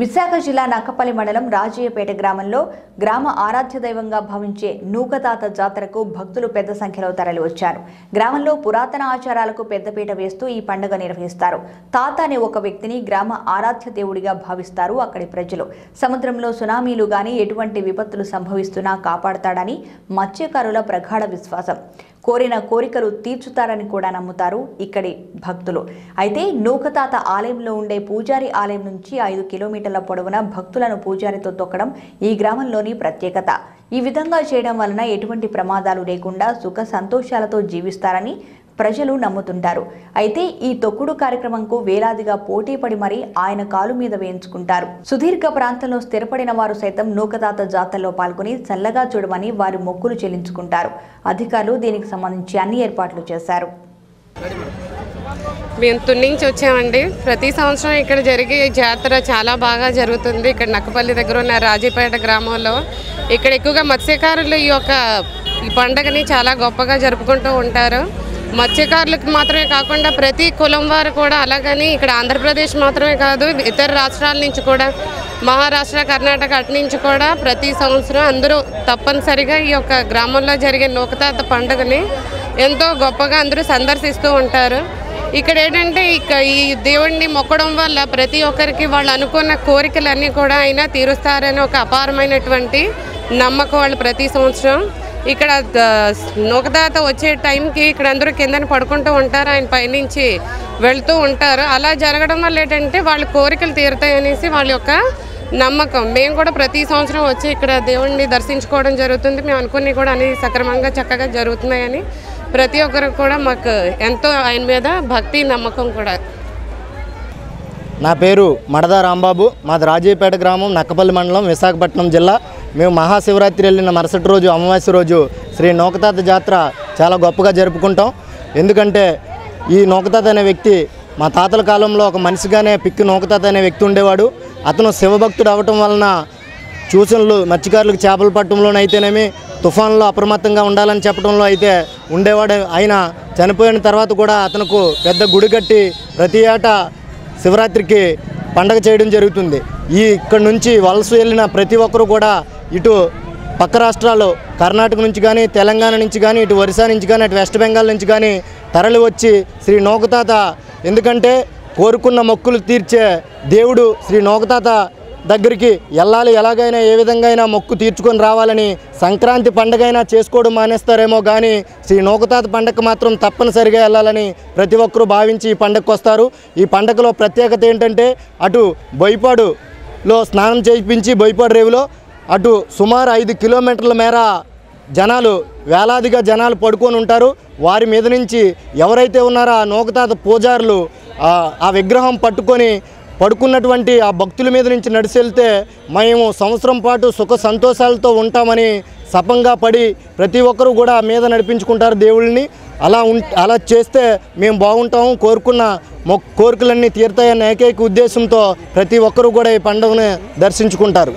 విశాఖ జిల్లా నక్కపల్లి మండలం రాజయ్యపేట గ్రామంలో గ్రామ ఆరాధ్య దైవంగా భావించే నూకతాత జాతరకు భక్తులు పెద్ద సంఖ్యలో తరలివచ్చారు. గ్రామంలో పురాతన ఆచారాలకు పెద్దపీట వేస్తూ ఈ పండుగ నిర్వహిస్తారు. తాత అనే ఒక వ్యక్తిని గ్రామ ఆరాధ్య దేవుడిగా భావిస్తారు అక్కడి ప్రజలు. సముద్రంలో సునామీలు గాని ఎటువంటి విపత్తులు సంభవిస్తున్నా కాపాడతాడని మత్స్యకారుల ప్రగాఢ విశ్వాసం. కోరిన కోరికలు తీర్చుతారని కూడా నమ్ముతారు ఇక్కడి భక్తులు. అయితే నూకతాత ఆలయంలో ఉండే పూజారి ఆలయం నుంచి ఐదు కిలోమీటర్ కిలోమీటర్ల పొడవున భక్తులను పూజారితో తొక్కడం ఈ గ్రామంలోని ప్రత్యేకత. ఈ విధంగా చేయడం వలన ఎటువంటి ప్రమాదాలు లేకుండా సుఖ సంతోషాలతో జీవిస్తారని ప్రజలు నమ్ముతుంటారు. అయితే ఈ తొక్కుడు కార్యక్రమంకు వేలాదిగా పోటీ పడి మరీ ఆయన కాలు మీద వేయించుకుంటారు. సుదీర్ఘ ప్రాంతంలో స్థిరపడిన వారు సైతం నూకతాత జాతరలో పాల్గొని చల్లగా చూడమని వారి మొక్కులు చెల్లించుకుంటారు. అధికారులు దీనికి సంబంధించి అన్ని ఏర్పాట్లు చేశారు. మేము తుని నుంచి వచ్చామండి. ప్రతి సంవత్సరం ఇక్కడ జరిగే జాతర చాలా బాగా జరుగుతుంది. ఇక్కడ నక్కపల్లి దగ్గర ఉన్న రాజీపేట గ్రామంలో. ఇక్కడ ఎక్కువగా మత్స్యకారులు ఈ యొక్క ఈ పండుగని చాలా గొప్పగా జరుపుకుంటూ ఉంటారు. మత్స్యకారులకు మాత్రమే కాకుండా ప్రతి కులం వారు కూడా అలాగని ఇక్కడ ఆంధ్రప్రదేశ్ మాత్రమే కాదు ఇతర రాష్ట్రాల నుంచి కూడా మహారాష్ట్ర కర్ణాటక అటు నుంచి కూడా ప్రతి సంవత్సరం అందరూ తప్పనిసరిగా ఈ యొక్క గ్రామంలో జరిగే నూకతాత పండుగని ఎంతో గొప్పగా అందరూ సందర్శిస్తూ ఉంటారు. ఇక్కడ ఏంటంటే ఇక ఈ దేవుణ్ణి మొక్కడం వల్ల ప్రతి ఒక్కరికి వాళ్ళు అనుకున్న కోరికలన్నీ కూడా ఆయన తీరుస్తారని ఒక అపారమైనటువంటి నమ్మకం వాళ్ళు ప్రతి సంవత్సరం. ఇక్కడ నూకదాత వచ్చే టైంకి ఇక్కడ అందరూ కిందన పడుకుంటూ ఉంటారు ఆయన పైనుంచి వెళ్తూ ఉంటారు. అలా జరగడం వల్ల ఏంటంటే వాళ్ళ కోరికలు తీరుతాయనేసి వాళ్ళ యొక్క నమ్మకం. మేము కూడా ప్రతి సంవత్సరం వచ్చి ఇక్కడ దేవుణ్ణి దర్శించుకోవడం జరుగుతుంది. మేము అనుకుని కూడా అన్ని సక్రమంగా చక్కగా జరుగుతున్నాయని ప్రతి ఒక్కరికి కూడా మాకు ఎంతో ఆయన మీద భక్తి నమ్మకం కూడా. నా పేరు మడదా రాంబాబు. మాది రాజీపేట గ్రామం నక్కపల్లి మండలం విశాఖపట్నం జిల్లా. మేము మహాశివరాత్రి వెళ్ళిన మరుసటి రోజు అమావాస్య రోజు శ్రీ నోకతాత జాతర చాలా గొప్పగా జరుపుకుంటాం. ఎందుకంటే ఈ నోకతాత అనే వ్యక్తి మా తాతల కాలంలో ఒక మనిషిగానే పిక్కి నోకతాత అనే వ్యక్తి ఉండేవాడు. అతను శివభక్తుడు అవటం వలన చూసినలు మత్స్యకారులకు చేపలు పట్టడంలోనైతేనేమి తుఫాన్లో అప్రమత్తంగా ఉండాలని చెప్పడంలో అయితే ఉండేవాడు ఆయన చనిపోయిన తర్వాత కూడా అతనుకు పెద్ద గుడి కట్టి ప్రతి ఏటా శివరాత్రికి పండగ చేయడం జరుగుతుంది. ఈ ఇక్కడ నుంచి వలస వెళ్ళిన ప్రతి ఒక్కరు కూడా ఇటు పక్క రాష్ట్రాలు కర్ణాటక నుంచి కానీ తెలంగాణ నుంచి కానీ ఇటు ఒరిస్సా నుంచి కానీ అటు వెస్ట్ బెంగాల్ నుంచి కానీ తరలి వచ్చి శ్రీ నోకతాత ఎందుకంటే కోరుకున్న మొక్కులు తీర్చే దేవుడు శ్రీ నోకతాత దగ్గరికి వెళ్ళాలి. ఎలాగైనా ఏ విధంగా అయినా మొక్కు తీర్చుకొని రావాలని సంక్రాంతి పండగైనా చేసుకోవడం మానేస్తారేమో కానీ శ్రీ నూకతాత పండగ మాత్రం తప్పనిసరిగా వెళ్ళాలని ప్రతి ఒక్కరూ భావించి ఈ పండగకు వస్తారు. ఈ పండగలో ప్రత్యేకత ఏంటంటే అటు బొయ్పాడులో స్నానం చేయించి బొయ్పాడు రేవులో అటు సుమారు ఐదు కిలోమీటర్ల మేర జనాలు వేలాదిగా జనాలు పడుకొని ఉంటారు. వారి మీద నుంచి ఎవరైతే ఉన్నారో ఆ నూకతాత పూజారులు ఆ విగ్రహం పట్టుకొని పడుకున్నటువంటి ఆ భక్తుల మీద నుంచి నడిచెళ్తే మేము సంవత్సరం పాటు సుఖ సంతోషాలతో ఉంటామని సపంగా పడి ప్రతి ఒక్కరూ కూడా మీద నడిపించుకుంటారు దేవుళ్ళని. అలా ఉం అలా చేస్తే మేము బాగుంటాము కోరుకున్న మొక్ కోరికలన్నీ తీరుతాయన్న ఏకైక ఉద్దేశంతో ప్రతి ఒక్కరూ కూడా ఈ పండుగను దర్శించుకుంటారు.